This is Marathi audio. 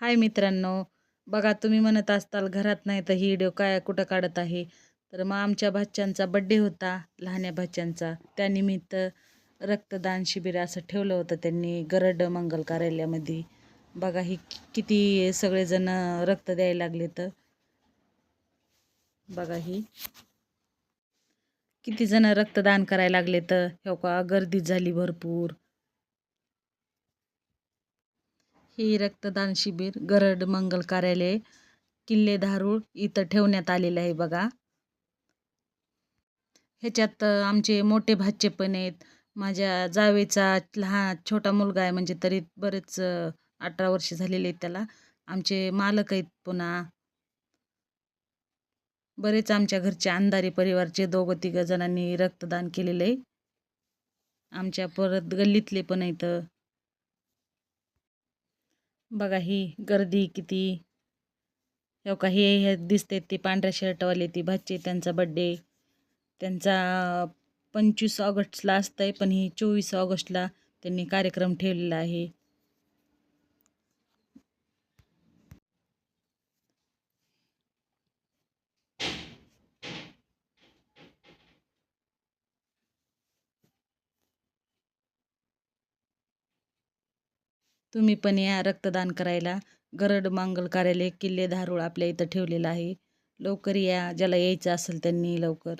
हाय मित्रांनो. बघा तुम्ही म्हणत असताल घरात नाही तर ही व्हिडिओ काय कुठं काढत आहे? तर मग आमच्या भाच्यांचा बड्डे होता लहान्या भाच्यांचा. त्यानिमित्त रक्तदान शिबिर असं ठेवलं होतं त्यांनी गरड मंगल कार्यालयामध्ये बघा ही किती सगळेजण रक्त द्यायला लागले तर. बघा ही. किती जण रक्तदान करायला लागले तर. हो का गर्दी झाली भरपूर. ही रक्तदान शिबिर गरड मंगल कार्यालय किल्ले धारूळ इथं ठेवण्यात आलेलं आहे बघा. ह्याच्यात आमचे मोठे भाचे पण आहेत. माझ्या जावेचा लहान छोटा मुलगा आहे म्हणजे तरी बरेच अठरा वर्ष झालेले आहेत त्याला. आमचे मालक आहेत पुन्हा. बरेच आमच्या घरचे अंधारी परिवारचे दोघं तिघं जणांनी रक्तदान केलेलं आहे. आमच्या परत गल्लीतले पण आहेत. बघा ही गर्दी किती. हो का हे हे दिसते ती पांढऱ्या शर्टवाले ती भाची त्यांचा बड्डे त्यांचा पंचवीस ऑगस्टला असतंय पण ही चोवीस ऑगस्टला त्यांनी कार्यक्रम ठेवलेला आहे. तुम्ही पण या रक्तदान करायला. गरड मांगल कार्यालय किल्ले धारूळ आपल्या इथं ठेवलेलं आहे. लवकर या ज्याला यायचं असेल त्यांनी लवकर.